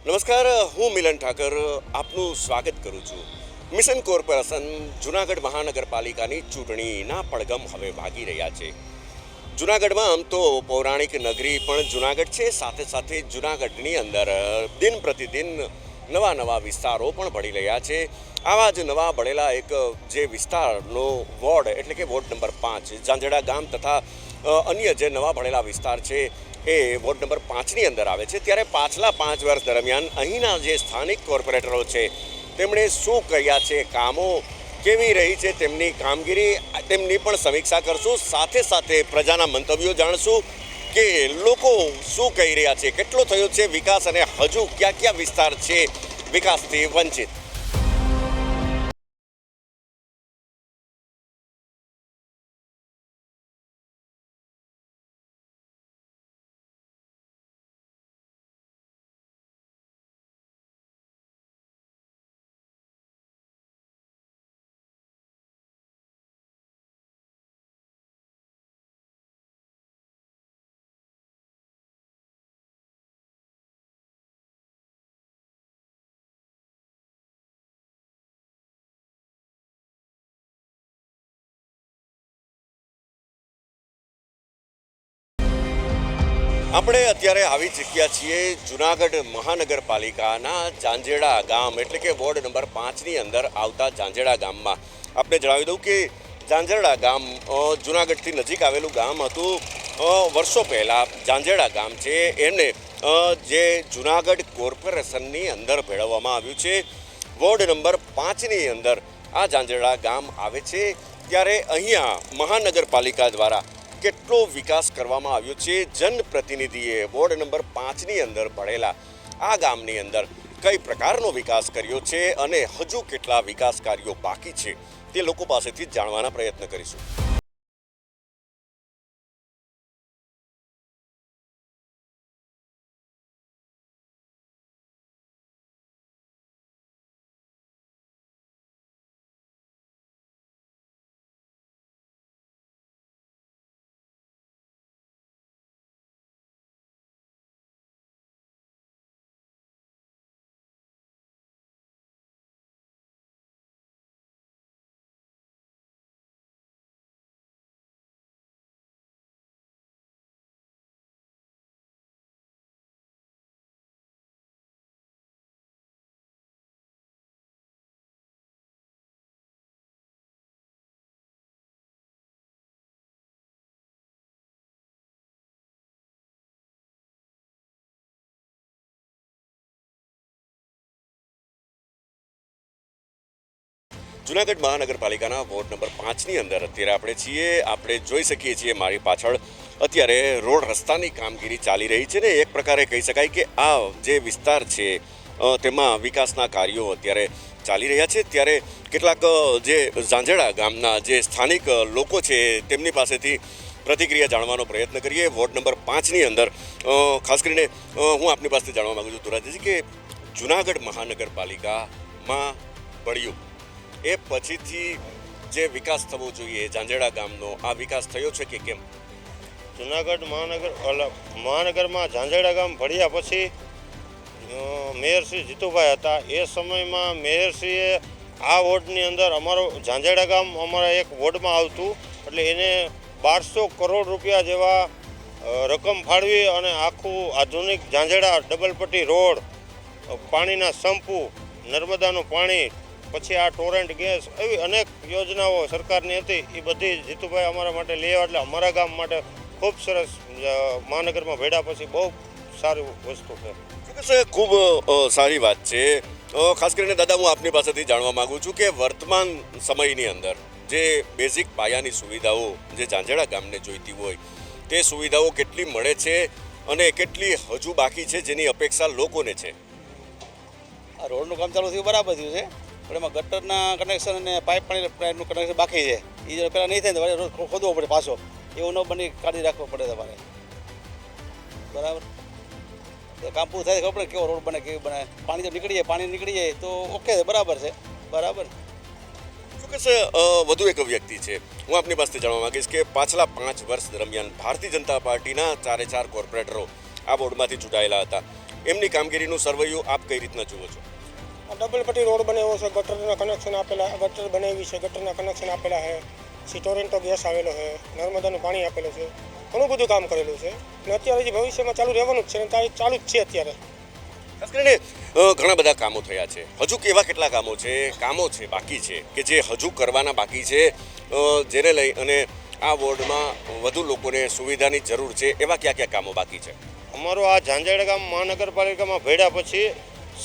નમસ્કાર, હું મિલન ઠાકર, આપનું સ્વાગત કરું છું. મિશન કોર્પોરેશન જુનાગઢ મહાનગરપાલિકાની ચૂંટણીના પડગમ હવે ભાગી રહ્યા છે. જુનાગઢમાં આમ તો પૌરાણિક નગરી પણ જુનાગઢ છે, સાથે સાથે જુનાગઢની અંદર દિન પ્રતિદિન નવા નવા વિસ્તારો પણ ભળી રહ્યા છે. આવા જ નવા ભળેલા એક જે વિસ્તારનો વોર્ડ, એટલે કે વોર્ડ નંબર પાંચ, ઝાંઝડા ગામ તથા અન્ય જે નવા ભળેલા વિસ્તાર છે એ વોર્ડ નંબર પાંચની અંદર આવે છે. ત્યારે પાછલા પાંચ વર્ષ દરમિયાન અહીંના જે સ્થાનિક કોર્પોરેટરો છે, તેમણે શું કર્યા છે, કામો કેવી રહી છે, તેમની કામગીરી, તેમની પણ સમીક્ષા કરશું. સાથે સાથે પ્રજાના મંતવ્યો જાણશું કે લોકો શું કહી રહ્યા છે, કેટલો થયો છે વિકાસ અને હજુ કયા કયા વિસ્તાર છે વિકાસથી વંચિત? આપણે અત્યારે આવી ચૂક્યા છીએ જુનાગઢ મહાનગરપાલિકાના જાંજેડા ગામ, એટલે કે વોર્ડ નંબર પાંચની અંદર આવતા જાંજેડા ગામમાં. આપણે જણાવી દઉં કે જાંજેડા ગામ જુનાગઢથી નજીક આવેલું ગામ હતું. વર્ષો પહેલાં જાંજેડા ગામ છે. એને જે જુનાગઢ કોર્પોરેશનની અંદર ભેળવવામાં આવ્યું છે. વોર્ડ નંબર પાંચની અંદર આ જાંજેડા ગામ આવે છે. ત્યારે અહીંયા મહાનગરપાલિકા દ્વારા કેટલો વિકાસ કરવામાં આવ્યો છે? જનપ્રતિનિધિએ વોર્ડ નંબર પાંચની અંદર ભળેલા આ ગામની અંદર કઈ પ્રકારનો વિકાસ કર્યો છે અને હજુ કેટલા વિકાસ કાર્યો બાકી છે તે લોકો પાસેથી જાણવાના પ્રયત્ન કરીશું. જુનાગઢ મહાનગરપાલિકાના વોર્ડ નંબર પાંચની અંદર અત્યારે આપણે છીએ. આપણે જોઈ શકીએ છીએ મારી પાછળ અત્યારે રોડ રસ્તાની કામગીરી ચાલી રહી છે ને એક પ્રકારે કહી શકાય કે આ જે વિસ્તાર છે તેમાં વિકાસના કાર્યો અત્યારે ચાલી રહ્યા છે. ત્યારે કેટલાક જે ઝાંઝડા ગામના જે સ્થાનિક લોકો છે તેમની પાસેથી પ્રતિક્રિયા જાણવાનો પ્રયત્ન કરીએ. વોર્ડ નંબર પાંચની અંદર ખાસ કરીને હું આપની પાસે જાણવા માગું છું ધુરાજીજી કે જુનાગઢ મહાનગરપાલિકામાં પડ્યું એ પછીથી જે વિકાસ થવો જોઈએ ઝાંઝેડા ગામનો આ વિકાસ થયો છે કે કેમ? જુનાગઢ મહાનગર મહાનગરમાં ઝાંઝેડા ગામ ભળ્યા પછી અ, મેયરશ્રી જીતુભાઈ હતા. એ સમયમાં મેયરશ્રીએ આ વોર્ડની અંદર અમારો ઝાંઝેડા ગામ અમારા એક વોર્ડમાં આવતું એટલે એને બારસો કરોડ રૂપિયા જેવા રકમ ફાળવી અને આખું આધુનિક ઝાંઝેડા ડબલ પટ્ટી રોડ પાણીના સંપુ નર્મદાનું પાણી પછી આ ટોરેન્ટ ગેસ એવી અનેક યોજનાઓ સરકારની હતી એ બધી જીતુભાઈ અમારા માટે લઈ આવ્યા એટલે અમારા ગામ માટે ખૂબ સરસ મહાનગરમાં ભેડા પછી બહુ સારી વસ્તુ છે. ચોક્કસ ખૂબ સારી વાત છે. ખાસ કરીને દાદા હું આપની પાસેથી જાણવા માંગુ છું કે વર્તમાન સમયની અંદર જે બેઝિક પાયાની સુવિધાઓ જે ઝાંઝડા ગામને જોઈતી હોય તે સુવિધાઓ કેટલી મળે છે અને કેટલી હજુ બાકી છે જેની અપેક્ષા લોકોને છે? આ રોડનું કામ ચાલુ થયું બરાબર થયું છે. પણ એમાં ગટરના કનેક્શન અને પાઇપ પાણીનું કનેક્શન બાકી છે. એ જો પહેલાં નહીં થાય તો વળી ખોદવો પડે પાછો. એવું ન બની કાઢી રાખવો પડે તમારે. બરાબર? કામ પૂરું થાય ખબર કેવો રોડ બને, કેવું બને. પાણી જો નીકળી જાય પાણી નીકળી જાય તો ઓકે છે, બરાબર છે. બરાબર? ચોક્કસ વધુ એક વ્યક્તિ છે. હું આપની પાસેથી જાણવા માંગીશ કે પાછલા પાંચ વર્ષ દરમિયાન ભારતીય જનતા પાર્ટીના ચારે ચાર કોર્પોરેટરો આ બોર્ડમાંથી ચૂંટાયેલા હતા. એમની કામગીરીનું સર્વૈયું આપ કઈ રીતના જુઓ છો? ડબલ પટ્ટી રોડ બનાવ્યો છે. ગટરના કનેક્શન આપેલા ગટર બનાવી છે. ગટરના કનેક્શન આપેલા છે. સિટોરેન્ટો ગેસ આવેલો છે. નર્મદાનું પાણી આપેલું છે. ઘણું બધું કામ કરેલું છે. અને અત્યારે જે ભવિષ્યમાં ચાલુ રહેવાનું જ છે અને ચાલુ જ છે અત્યારે. ખાસ કરીને ઘણા બધા કામો થયા છે. હજુ કેવા કેટલા કામો છે? કામો છે બાકી છે. કે જે હજુ કરવાના બાકી છે જેને લઈ અને આ વોર્ડમાં વધુ લોકોને સુવિધાની જરૂર છે. એવા કયા કયા કામો બાકી છે? અમારું આ ઝાંઝેડા ગામ મહાનગરપાલિકામાં ભેડા પછી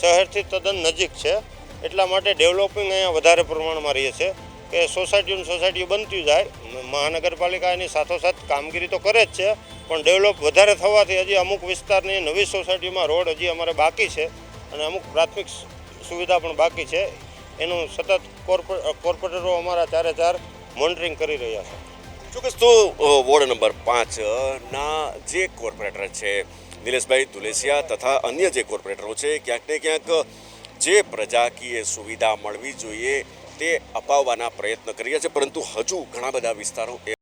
શહેરથી તદ્દન નજીક છે. એટલા માટે ડેવલપિંગ અહીંયા વધારે પ્રમાણમાં રહે છે કે સોસાયટીનું સોસાયટીઓ બનતી જાય. મહાનગરપાલિકા એની સાથોસાથ કામગીરી તો કરે જ છે, પણ ડેવલપ વધારે થવાથી હજી અમુક વિસ્તારની નવી સોસાયટીમાં રોડ હજી અમારે બાકી છે અને અમુક પ્રાથમિક સુવિધા પણ બાકી છે. એનું સતત કોર્પો- કોર્પોરેટરો અમારા ચારે ચાર મોનિટરિંગ કરી રહ્યા છે. ચોક્કસ, તો વોર્ડ નંબર પાંચના જે કોર્પોરેટર છે નિલેશભાઈ તુલેસિયા તથા અન્ય જે કોર્પોરેટરો છે, ક્યાંક ને ક્યાંક જે પ્રજાકીય સુવિધા મળવી જોઈએ તે અપાવવાના પ્રયત્ન કરી રહ્યા છે. પરંતુ હજુ ઘણા બધા વિસ્તારો એ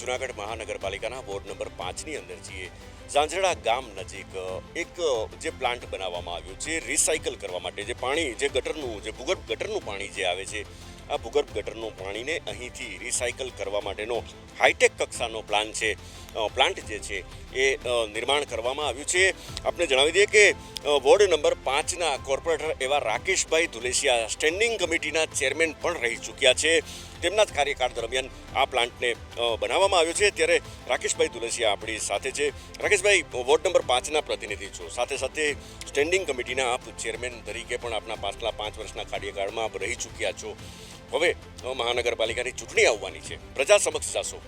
જુનાગઢ મહાનગરપાલિકાના વોર્ડ નંબર પાંચની અંદર છીએ. ઝાંઝરડા ગામ નજીક એક જે પ્લાન્ટ બનાવવામાં આવ્યો છે, રિસાયકલ કરવા માટે. જે પાણી, જે ગટરનું, જે ભૂગર્ભ ગટરનું પાણી જે આવે છે, આ ભૂગર્ભ ગટરનું પાણીને અહીંથી રિસાયકલ કરવા માટેનો હાઈટેક કક્ષાનો પ્લાન છે. પ્લાન્ટ જે છે એ નિર્માણ કરવામાં આવ્યું છે. આપણે જણાવી દઈએ કે વોર્ડ નંબર પાંચના કોર્પોરેટર એવા રાકેશભાઈ ધુલેસિયા સ્ટેન્ડિંગ કમિટીના ચેરમેન પણ રહી ચૂક્યા છે. તેમના જ કાર્યકાળ દરમિયાન આ પ્લાન્ટને બનાવવામાં આવ્યો છે. ત્યારે રાકેશભાઈ તુલસિયા આપણી સાથે છે. રાકેશભાઈ, વોર્ડ નંબર પાંચના પ્રતિનિધિ છો. સાથે સાથે સ્ટેન્ડિંગ કમિટીના આપ ચેરમેન તરીકે પણ આપના પાછલા પાંચ વર્ષના કાર્યકાળમાં આપ રહી ચૂક્યા છો. હવે મહાનગરપાલિકાની ચૂંટણી આવવાની છે. પ્રજા સમક્ષ જશો.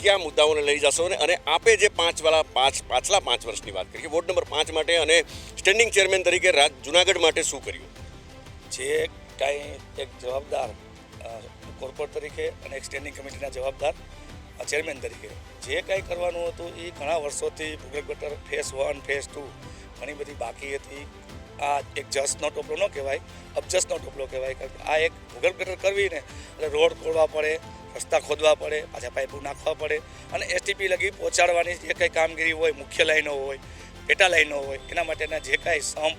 કયા મુદ્દાઓને લઈ જશો અને આપે જે પાંચ વાળા, પાંચ, પાછલા પાંચ વર્ષની વાત કરીએ, વોર્ડ નંબર પાંચ માટે અને સ્ટેન્ડિંગ ચેરમેન તરીકે રાજ જુનાગઢ માટે શું કર્યું? જે કાંઈ એક જવાબદાર કોર્પોરેટ તરીકે અને એક સ્ટેન્ડિંગ કમિટીના જવાબદાર ચેરમેન તરીકે. જે કાંઈ કરવાનું હતું એ ઘણા વર્ષોથી ભૂગર્ભ ગટર ફેસ વન ફેસ ટુ ઘણી બધી બાકી હતી. આ એક જસનો ટોપલો ન કહેવાય અબજસનો ટોપલો કહેવાય કારણ કે આ એક ભૂગર્ભ ગટર કરવીને એટલે રોડ ખોડવા પડે, રસ્તા ખોદવા પડે, પાછા પાઇપો નાખવા પડે અને એસટીપી લગી પહોંચાડવાની જે કંઈ કામગીરી હોય, મુખ્ય લાઈનો હોય, પેટા લાઈનો હોય, એના માટેના જે કાંઈ સંપ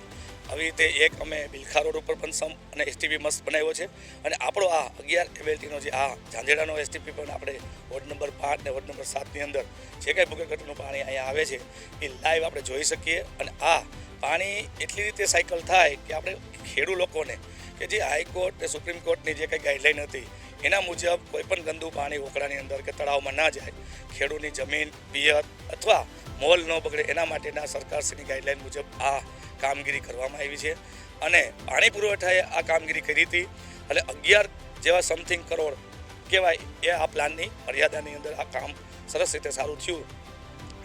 આવી રીતે એક અમે બિલખા રોડ ઉપર પણ સમ અને એસટીપી મસ્ત બનાવ્યો છે. અને આપણો આ અગિયાર એબેલ્ટીનો જે આ ઝાંઝેડાનો એસટીપી પણ આપણે વોર્ડ નંબર પાંચ ને વોર્ડ નંબર સાતની અંદર જે કાંઈ ભૂગર્ભ પાણી અહીંયા આવે છે, એ લાઈવ આપણે જોઈ શકીએ. અને આ પાણી એટલી રીતે સાયકલ થાય કે આપણે ખેડૂ લોકોને કે જે હાઈકોર્ટ ને સુપ્રીમ કોર્ટની જે કંઈ ગાઈડલાઈન હતી, એના મુજબ કોઈપણ ગંદુ પાણી ઓકળાની અંદર કે તળાવમાં ના જાય, ખેડૂતની જમીન, પિયત અથવા મોલ ન બગડે એના માટેના સરકારશ્રીની ગાઈડલાઈન મુજબ આ કામગીરી કરવામાં આવી છે. અને પાણી પુરવઠાએ આ કામગીરી કરી હતી. એટલે અગિયાર જેવા સમથિંગ કરોડ કહેવાય એ આ પ્લાનની મર્યાદાની અંદર આ કામ સરસ રીતે સારું થયું.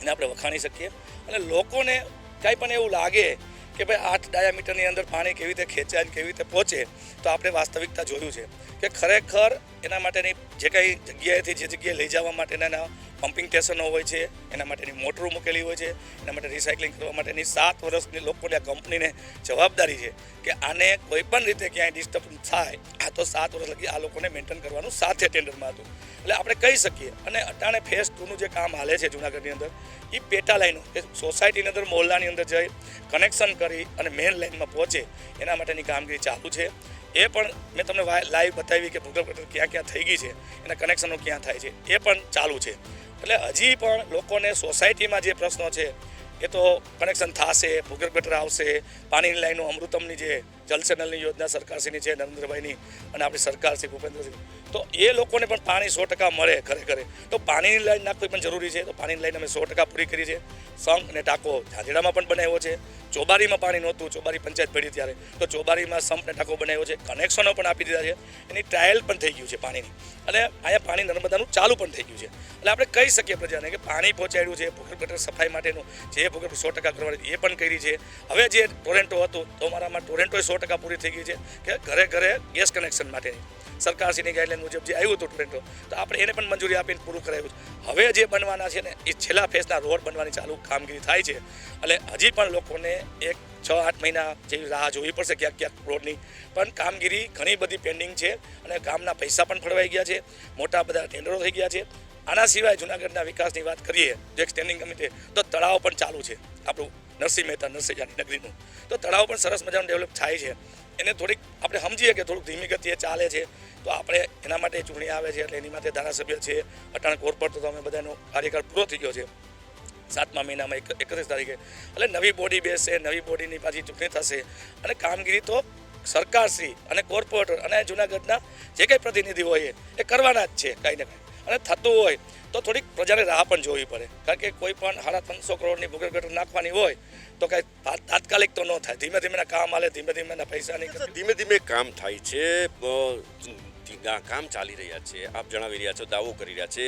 એને આપણે વખાણી શકીએ. અને લોકોને કાંઈ પણ એવું લાગે કે ભાઈ આઠ ડાયામીટરની અંદર પાણી કેવી રીતે ખેંચાય કેવી રીતે પહોંચે, તો આપણે વાસ્તવિકતા જોયું છે કે ખરેખર એના માટેની જે કંઈ જગ્યાએથી જે જગ્યાએ લઈ જવા માટેના પમ્પિંગ સ્ટેશનો હોય છે, એના માટેની મોટરો મૂકેલી હોય છે, એના માટે રિસાયકલિંગ કરવા માટેની સાત વર્ષની લોકોને આ કંપનીને જવાબદારી છે કે આને કોઈ પણ રીતે ક્યાંય ડિસ્ટર્બ થાય, આ તો સાત વર્ષ લગી આ લોકોને મેન્ટેન કરવાનું સાથે ટેન્ડરમાં હતું. એટલે આપણે કહી શકીએ, અને અટાણે ફેસ ટુનું જે કામ હાલે છે જુનાગઢની અંદર એ પેટા લાઈનો કે સોસાયટીની અંદર મોહલ્લાની અંદર જઈ કનેક્શન કરી અને મેઇન લાઈનમાં પહોંચે, એના માટેની કામગીરી ચાલુ છે. એ પણ મેં તમને લાઈવ બતાવી કે ભૂગર્ભ ગટર ક્યાં ક્યાં થઈ ગઈ છે, એના કનેક્શનો ક્યાં થાય છે, એ પણ ચાલુ છે. એટલે હજી પણ લોકોને સોસાયટીમાં જે પ્રશ્નો છે, એ તો કનેક્શન થશે, ભૂગર્ભ ગટર આવશે, પાણીની લાઈનો અમૃતમની જે જલસેનલની યોજના સરકારશ્રીની છે, નરેન્દ્રભાઈની અને આપણી સરકાર છે ભૂપેન્દ્રસિંહ. તો એ લોકોને પણ પાણી સો ટકા મળે ઘરે ઘરે. તો પાણીની લાઈન નાખવી પણ જરૂરી છે, તો પાણીની લાઈન અમે સો ટકા પૂરી કરી છે. સંઘ અને ટાંકો ઝાંઝડામાં પણ બનાવ્યો છે. ચોબારીમાં પાણી નહોતું, ચોબારી પંચાયત પડી ત્યારે. તો ચોબારીમાં સંપને ટાંકો બનાવ્યો છે કનેક્શનો પણ આપી દીધા છે, એની ટ્રાયલ પણ થઈ ગયું છે પાણીની. અને અહીંયા પાણી નર્મદાનું ચાલુ પણ થઈ ગયું છે. એટલે આપણે કહી શકીએ પ્રજાને કે પાણી પહોંચાડ્યું છે, ભૂગર્ભ ગટર સફાઈ માટેનું, જે ભૂગર્ભ સો ટકા કરવાની એ પણ કરી છે. હવે જે ટોરેન્ટો હતું, તો અમારામાં ટોરેન્ટોએ સો ટકા પૂરી થઈ ગઈ છે, કે ઘરે ઘરે ગેસ કનેક્શન માટેની. સરકારશ્રીની ગાઈડલાઈન મુજબ જે આવ્યું હતું ટોરેન્ટો તો આપણે એને પણ મંજૂરી આપીને પૂરું કરાવ્યું હવે જે બનવાના છે ને, એ છેલ્લા ફેઝના રોડ બનવાની ચાલુ કામગીરી થાય છે. એટલે હજી પણ લોકોને એક છ, આઠ મહિના જેવી રાહ જોવી પડશે ક્યાંક ક્યાંક રોડની. પણ કામગીરી ઘણી બધી પેન્ડિંગ છે અને કામના પૈસા પણ ફળવાઈ ગયા છે. મોટા બધા ટેન્ડરો થઈ ગયા છે. આના સિવાય જુનાગઢના વિકાસની વાત કરીએ, જો એક સ્ટેન્ડિંગ કમિટી તો તળાવ પણ ચાલુ છે. આપણું નરસિંહ મહેતા નરસિંહજાની નગરીનું. તો તળાવ પણ સરસ મજાનું ડેવલપ થાય છે. એને થોડીક આપણે સમજીએ કે થોડુંક ધીમી ગતિએ ચાલે છે. તો આપણે એના માટે ચૂંટણી આવે છે, એટલે એની માટે ધારાસભ્ય છે, અટાણે કોર્પોરેટ તો અમે બધાનો કાર્યકાળ પૂરો થઈ ગયો છે. સાતમા મહિનામાં એક એકત્રીસ તારીખે. એટલે નવી બોડી બેસે નવી બોડીની પાછી ચૂંટણી થશે. અને કામગીરી તો સરકારશ્રી અને કોર્પોરેટર અને જુનાગઢના જે કંઈ પ્રતિનિધિ હોય એ કરવાના જ છે કાંઈ ને કાંઈ. અને થતું હોય તો થોડીક પ્રજાને રાહ પણ જોવી પડે. કારણ કે કોઈ પણ સાડા ત્રણસો કરોડની ભૂગર ગટર નાખવાની હોય તો કાંઈ તાત્કાલિક તો ન થાય. ધીમે ધીમે કામ હાલે ધીમે ધીમે એના પૈસા નહીં ધીમે ધીમે કામ થાય છે. કામ ચાલી રહ્યા છે. આપ જણાવી રહ્યા છો દાવો કરી રહ્યા છે.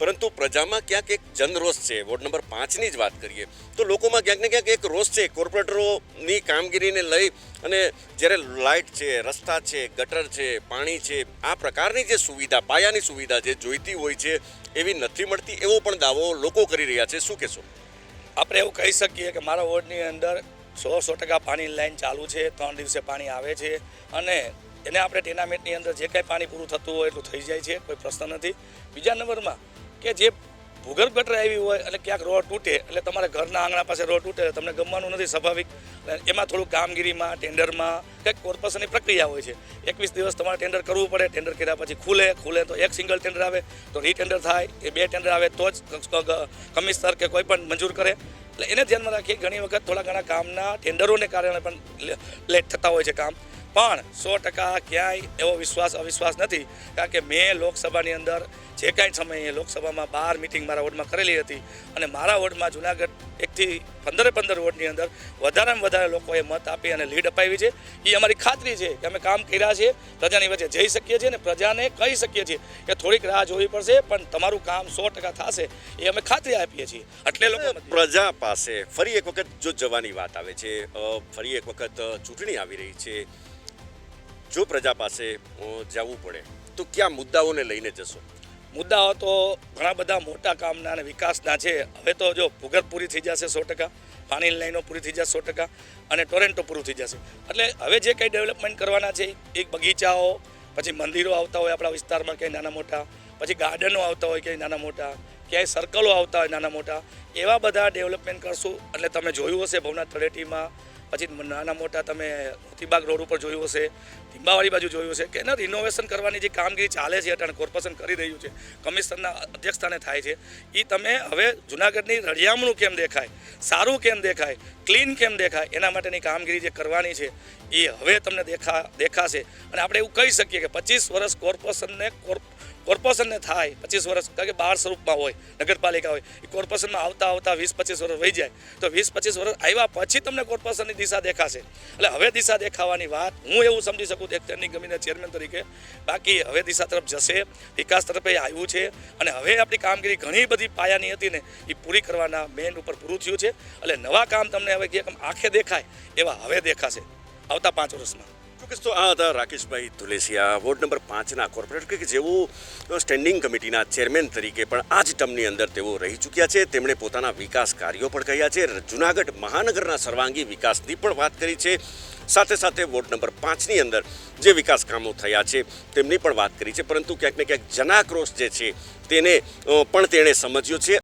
પરંતુ પ્રજામાં ક્યાંક એક જનરોષ છે. વોર્ડ નંબર પાંચની જ વાત કરીએ, તો લોકોમાં ક્યાંક ને ક્યાંક એક રોષ છે. કોર્પોરેટરોની કામગીરીને લઈ અને જ્યારે લાઇટ છે, રસ્તા છે, ગટર છે, પાણી છે, આ પ્રકારની જે સુવિધા, પાયાની સુવિધા જે જોઈતી હોય છે, એવી નથી મળતી એવો પણ દાવો લોકો કરી રહ્યા છે. શું કહેશો? આપણે એવું કહી શકીએ કે મારા વોર્ડની અંદર સો સો ટકા પાણીની લાઈન ચાલુ છે, ત્રણ દિવસે પાણી આવે છે અને એને આપણે ટેનામેન્ટની અંદર જે કાંઈ પાણી પૂરું થતું હોય એટલું થઈ જાય છે, કોઈ પ્રશ્ન નથી. બીજા નંબરમાં કે જે ભૂગર્ભ ગટર આવી હોય એટલે ક્યાંક રોડ તૂટે, એટલે તમારે ઘરના આંગણા પાસે રોડ તૂટે તમને ગમવાનું નથી સ્વાભાવિક. એમાં થોડું કામગીરીમાં, ટેન્ડરમાં કંઈક કોર્પોરેશનની પ્રક્રિયા હોય છે. એકવીસ દિવસ તમારે ટેન્ડર કરવું પડે, ટેન્ડર કર્યા પછી ખુલે ખુલે તો એક સિંગલ ટેન્ડર આવે, તો રીટેન્ડર થાય, એ બે ટેન્ડર આવે તો જ કમિશનર કે કોઈ પણ મંજૂર કરે. એટલે એને ધ્યાનમાં રાખી ઘણી વખત થોડા ઘણા કામના ટેન્ડરોને કારણે પણ લેટ થતા હોય છે કામ. પણ સો ટકા ક્યાંય એવો વિશ્વાસ, અવિશ્વાસ નથી. કારણ કે મેં લોકસભાની અંદર જે કાંઈ સમયે લોકસભામાં બાર મિટિંગ મારા વોર્ડમાં કરેલી હતી અને મારા વોર્ડમાં જુનાગઢ એકથી પંદરે પંદર વોર્ડની અંદર વધારેમાં વધારે લોકોએ મત આપી અને લીડ અપાવી છે. એ અમારી ખાતરી છે કે અમે કામ કર્યા છે પ્રજાની વચ્ચે જઈ શકીએ છીએ અને પ્રજાને કહી શકીએ છીએ કે થોડીક રાહ જોવી પડશે પણ તમારું કામ સો ટકા થશે એ અમે ખાતરી આપીએ છીએ. એટલે લોકો પ્રજા પાસે ફરી એક વખત જો જવાની વાત આવે છે ફરી એક વખત ચૂંટણી આવી રહી છે જો પ્રજા પાસે જવું પડે તો કયા મુદ્દાઓને લઈને જશો? મુદ્દાઓ તો ઘણા બધા મોટા કામના અને વિકાસના છે. હવે તો જો ભૂગર્ભ પૂરી થઈ જશે સો ટકા, પાણીની લાઈનો પૂરી થઈ જશે સો ટકા અને ટોરેન્ટો પૂરું થઈ જશે. એટલે હવે જે કંઈ ડેવલપમેન્ટ કરવાના છે એ બગીચાઓ, પછી મંદિરો આવતા હોય આપણા વિસ્તારમાં ક્યાંય નાના મોટા, પછી ગાર્ડનો આવતા હોય ક્યાંય નાના મોટા, ક્યાંય સર્કલો આવતા હોય નાના મોટા, એવા બધા ડેવલપમેન્ટ કરશું. એટલે તમે જોયું હશે ભવનાથ તળેટીમાં, પછી નાના મોટા તમે મોતીબાગ રોડ ઉપર જોયું હશે ધીંબાવાળી બાજુ જોયું છે કે એના રિનોવેશન કરવાની જે કામગીરી ચાલે છે અટાણે કોર્પોરેશન કરી રહ્યું છે કમિશનના અધ્યક્ષસ્થાને થાય છે. એ તમે હવે જુનાગઢની રળિયામણું કેમ દેખાય, સારું કેમ દેખાય ક્લીન કેમ દેખાય, એના માટેની કામગીરી જે કરવાની છે એ હવે તમને દેખા, દેખાશે. અને આપણે એવું કહી શકીએ કે પચીસ વર્ષ કોર્પોરેશનને કોર્પ કોર્પોરેશનને થાય, પચીસ વર્ષ, કારણ કે બાર સ્વરૂપમાં હોય, નગરપાલિકા હોય એ કોર્પોરેશનમાં આવતા આવતા વીસ પચીસ વર્ષ વહી જાય. તો વીસ પચીસ વર્ષ આવ્યા પછી તમને કોર્પોરેશનની દિશા દેખાશે. એટલે હવે દિશા દેખાવાની વાત હું એવું સમજી શકું છું એક સ્ટેન્ડિંગ કમિટીના ચેરમેન તરીકે. બાકી હવે દિશા તરફ જશે, વિકાસ તરફે આવ્યું છે. અને હવે આપણી કામગીરી ઘણી બધી પાયાની હતી ને એ પૂરી કરવાના મેન ઉપર પૂરું થયું છે. એટલે નવા કામ તમને હવે જે આંખે દેખાય, એવા હવે દેખાશે. આવતા પાંચ વર્ષમાં. ચોક્કસ તો આ હતા રાકેશભાઈ ધુલેસિયા, વોર્ડ નંબર પાંચના કોર્પોરેટર. કે જેઓ સ્ટેન્ડિંગ કમિટીના ચેરમેન તરીકે પણ આ જ ટર્મની અંદર તેઓ રહી ચૂક્યા છે. તેમણે પોતાના વિકાસ કાર્યો પણ કહ્યા છે. જુનાગઢ મહાનગરના સર્વાંગી વિકાસની પણ વાત કરી છે. સાથે સાથે વોર્ડ નંબર પાંચની અંદર જે વિકાસ કામો થયા છે, તેમની પણ વાત કરી છે. પરંતુ ક્યાંક ને ક્યાંક જનાક્રોશ જે છે, તેને પણ તેણે સમજ્યો છે.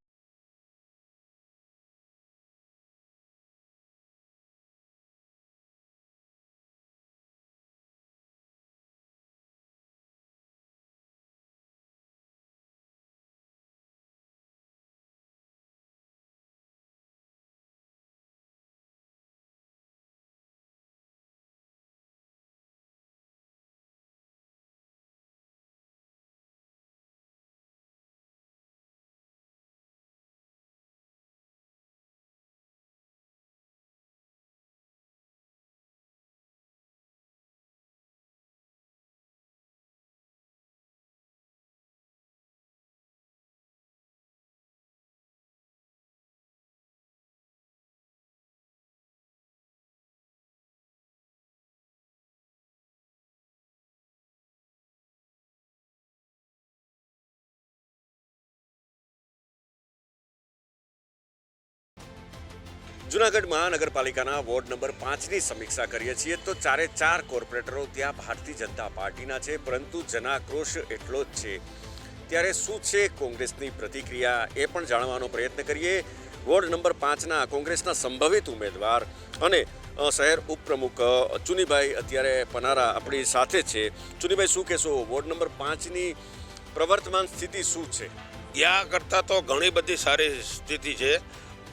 જુનાગઢ મહાનગરપાલિકાના વોર્ડ નંબર પાંચની સમીક્ષા કરીએ છીએ તો ચારે ચાર કોર્પોરેટરો ત્યાં ભારતીય જનતા પાર્ટીના છે, પરંતુ જનાક્રોશ એટલો જ છે. ત્યારે શું છે કોંગ્રેસની પ્રતિક્રિયા એ પણ જાણવાનો પ્રયત્ન કરીએ. વોર્ડ નંબર પાંચના કોંગ્રેસના સંભવિત ઉમેદવાર અને શહેર ઉપપ્રમુખ ચુનીભાઈ અત્યારે પનારા આપણી સાથે છે. ચુનીભાઈ, શું કહેશો? વોર્ડ નંબર પાંચની પ્રવર્તમાન સ્થિતિ શું છે? યા કરતાં તો ઘણી બધી સારી સ્થિતિ છે.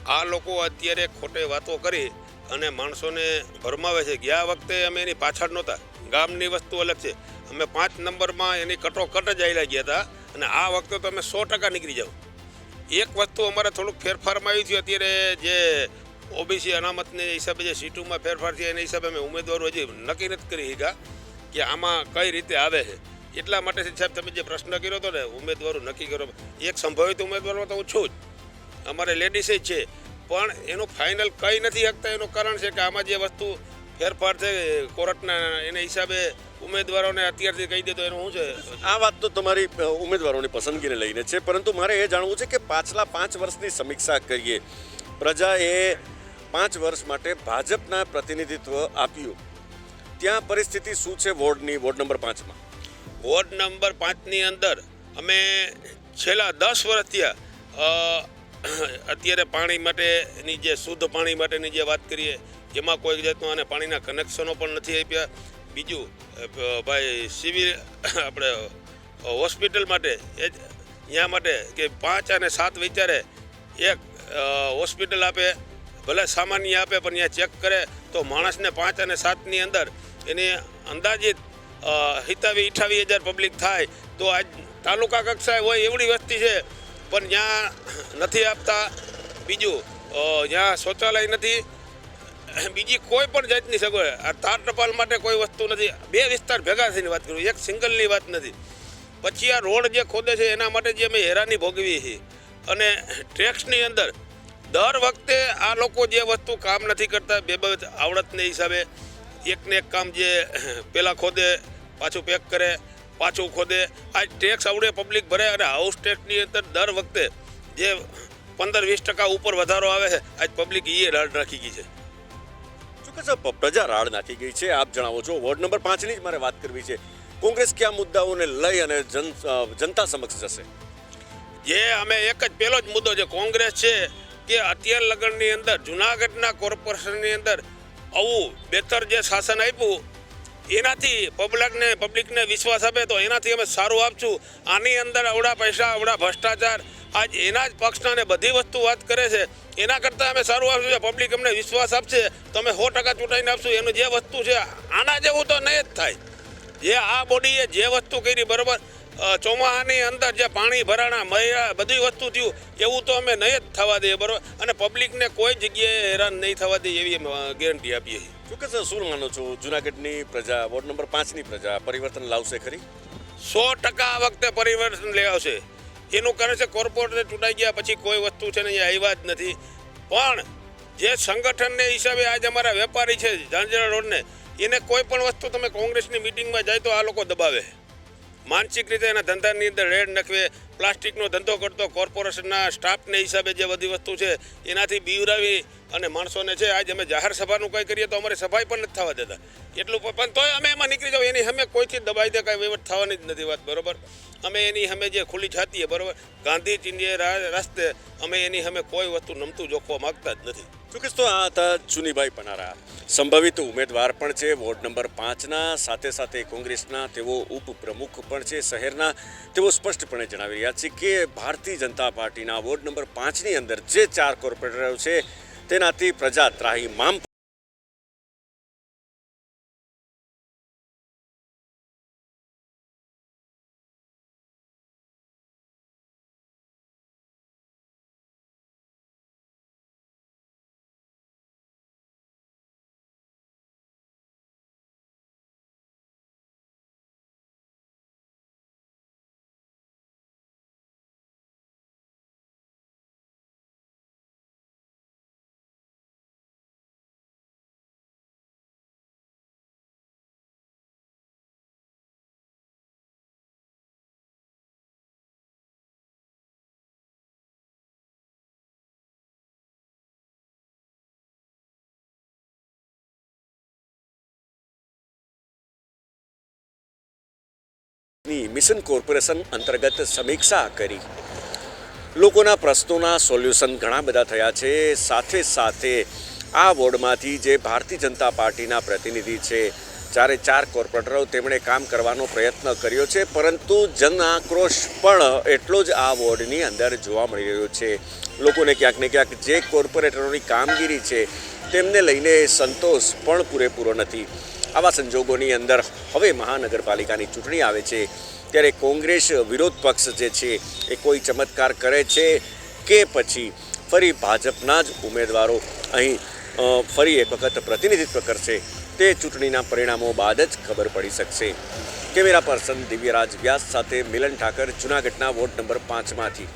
આ લોકો અત્યારે ખોટે વાતો કરી અને માણસોને ભરમાવે છે. ગયા વખતે અમે એની પાછળ નહોતા. ગામની વસ્તુ અલગ છે. અમે પાંચ નંબરમાં એની કટોકટ જ આવેલા ગયા હતા અને આ વખતે તો અમે સો ટકા નીકળી જાઓ. એક વસ્તુ અમારે થોડુંક ફેરફારમાં આવી થયું. અત્યારે જે ઓબીસી અનામતને હિસાબે જે સીટોમાં ફેરફાર થયા એના હિસાબે અમે ઉમેદવારો હજી નક્કી નથી કરી શક્યા કે આમાં કઈ રીતે આવે છે. એટલા માટે સાહેબ તમે જે પ્રશ્ન કર્યો હતો ને, ઉમેદવારો નક્કી કરો. એક સંભવિત ઉમેદવારમાં તો હું છું જ. અમારે લેડીઝે જ છે. પણ એનું ફાઇનલ કંઈ નથી શકતા એનું કારણ છે કે આમાં જે વસ્તુ ફેરફાર છે કોર્ટના એને હિસાબે ઉમેદવારોને અત્યારથી કહી દે તો એનું શું છે? આ વાત તો તમારી ઉમેદવારોની પસંદગીને લઈને છે પરંતુ મારે એ જાણવું છે કે પાછલા પાંચ વર્ષની સમીક્ષા કરીએ. પ્રજાએ પાંચ વર્ષ માટે ભાજપના પ્રતિનિધિત્વ આપ્યું. ત્યાં પરિસ્થિતિ શું છે વોર્ડની વોર્ડ નંબર પાંચમાં? વોર્ડ નંબર પાંચની અંદર અમે છેલ્લા દસ વર્ષ થયા અત્યારે પાણી માટેની જે શુદ્ધ પાણી માટેની જે વાત કરીએ એમાં કોઈ જાતનું અને પાણીના કનેક્શનો પણ નથી આપ્યા. બીજું ભાઈ સિવિલ આપણે હોસ્પિટલ માટે, એ ત્યાં માટે કે પાંચ અને સાત વિચારે એક હોસ્પિટલ આપે, ભલે સામાન્ય આપે, પણ ત્યાં ચેક કરે, તો માણસને પાંચ અને સાતની અંદર એની અંદાજિત હિતાવી અઠાવી હજાર પબ્લિક થાય. તો આજ તાલુકા કક્ષાએ હોય એવડી વસ્તી છે પણ ત્યાં નથી આપતા. બીજું જ્યાં શૌચાલય નથી. બીજી કોઈ પણ જાતની સગવડ. આ તાર ટપાલ માટે કોઈ વસ્તુ નથી. બે વિસ્તાર ભેગા થઈને વાત કરું. એક સિંગલની વાત નથી. પછી આ રોડ જે ખોદે છે, એના માટે જે અમે હેરાની ભોગવીએ છીએ. અને ટેક્સની અંદર દર વખતે આ લોકો જે વસ્તુ કામ નથી કરતા બે બે આવડતને હિસાબે એકને એક કામ જે પહેલાં ખોદે, પાછું પેક કરે પાછું ખોદે. આ ટેક્સ આવડે પબ્લિક ભરે અને હાઉસ ટેક્સની અંદર દર વખતે જે પંદર વીસ ટકા ઉપર વધારો આવે છે આજ પબ્લિક એ રાડ રાખી ગઈ છે. ચોક્કસ પ્રજા રાડ નાખી ગઈ છે આપ જણાવો છો. વોર્ડ નંબર પાંચની જ મારે વાત કરવી છે. કોંગ્રેસ કયા મુદ્દાઓને લઈ અને જન જનતા સમક્ષ જશે? જે અમે એક જ પહેલો જ મુદ્દો છે કોંગ્રેસ છે કે અત્યાર લગ્નની અંદર જુનાગઢના કોર્પોરેશનની અંદર આવું બેતર જે શાસન આપ્યું એનાથી પબ્લિકને પબ્લિકને વિશ્વાસ આપે તો એનાથી અમે સારું આપશું. આની અંદર અવડા પૈસા અવડા ભ્રષ્ટાચાર, આજ એના જ પક્ષના ને બધી વસ્તુ વાત કરે છે. એના કરતાં અમે સારું આપશું પબ્લિક અમને વિશ્વાસ આપશે. તો અમે સો ટકા ચૂંટાઈને આપશું. એનું જે વસ્તુ છે, આના જેવું તો નહીં જ થાય. જે આ બોડીએ જે વસ્તુ કરી, બરાબર? ચોમાસાની અંદર જે પાણી, ભરાણા મહિલા બધી વસ્તુ થયું, એવું તો અમે નહીં જ થવા દઈએ, બરાબર? અને પબ્લિકને કોઈ જગ્યાએ હેરાન નહીં થવા દઈએ એવી ગેરંટી આપીએ છીએ. ચોક્કસ શું માનો છો? જુનાગઢની પ્રજા, વોર્ડ નંબર પાંચની પ્રજા પરિવર્તન લાવશે ખરી? સો ટકા આ વખતે પરિવર્તન લઈ આવશે. એનું કારણ છે કોર્પોરેટર ચૂંટાઈ ગયા પછી કોઈ વસ્તુ છે ને અહીંયા આવ્યા જ નથી. પણ જે સંગઠનને હિસાબે આજ અમારા વેપારી છે, ઝાંઝરા રોડને, એને કોઈ પણ વસ્તુ તમે કોંગ્રેસની મિટિંગમાં જાય તો આ લોકો દબાવે. માનસિક રીતે એના ધંધાની અંદર રેડ નખવે, પ્લાસ્ટિકનો ધંધો કરતો, કોર્પોરેશનના સ્ટાફને હિસાબે જે બધી વસ્તુ છે, એનાથી બીવરાવી અને માણસોને છે, આજે અમે જાહેર સભાનું કંઈ કરીએ તો અમારી સફાઈ પણ નથી થવા દેતા. એટલું પણ તોય અમે એમાં નીકળી જાવ એની અમે કોઈથી દબાઈ દે, કાંઈ વહીવટ થવાની જ નથી વાત, બરાબર? અમે એની અમે જે ખુલ્લી છાતીએ બરાબર? ગાંધી રા- રસ્તે અમે એની અમે કોઈ વસ્તુ નમતું જોખવા માગતા જ નથી. ચોક્કસ આ હતા ચુનીભાઈ પનારા. સંભવિત ઉમેદવાર પણ છે, વોર્ડ નંબર પાંચના, સાથે સાથે કોંગ્રેસના, તેઓ ઉપપ્રમુખ પણ છે શહેરના. તેઓ સ્પષ્ટપણે જણાવી રહ્યા છે કે ભારતીય જનતા પાર્ટીના વોર્ડ નંબર પાંચની અંદર જે ચાર કોર્પોરેટરો છે, તેનાથી પ્રજા ત્રાહીમામ ની મિશન કોર્પોરેશન અંતર્ગત સમીક્ષા કરી. લોકોના પ્રશ્નોના સોલ્યુશન ઘણા બધા થયા છે. સાથે સાથે આ વોર્ડમાંથી જે ભારતીય જનતા પાર્ટીના પ્રતિનિધિ છે ચારે ચાર કોર્પોરેટરો તેમણે કામ કરવાનો પ્રયત્ન કર્યો છે, પરંતુ જન આક્રોશ પણ એટલો જ આ વોર્ડની અંદર જોવા મળી રહ્યો છે. લોકોને ક્યાંક ને ક્યાંક જે કોર્પોરેટરોની કામગીરી છે, તેમને લઈને સંતોષ પણ પૂરેપૂરો નથી. આવા સંજોગોની અંદર હવે મહાનગરપાલિકાની ચૂંટણી આવે છે, ત્યારે કોંગ્રેસ વિરોધ પક્ષ જે છે એ કોઈ ચમત્કાર કરે છે કે પછી ફરી ભાજપના જ ઉમેદવારો અહીં ફરી એક વખત પ્રતિનિધિત્વ કરશે? તે ચૂંટણીના પરિણામો બાદ જ ખબર પડી શકશે. કેમેરા પર્સન દિવ્યરાજ વ્યાસ સાથે મિલન ઠાકર, જૂનાગઢના વોર્ડ નંબર પાંચમાંથી.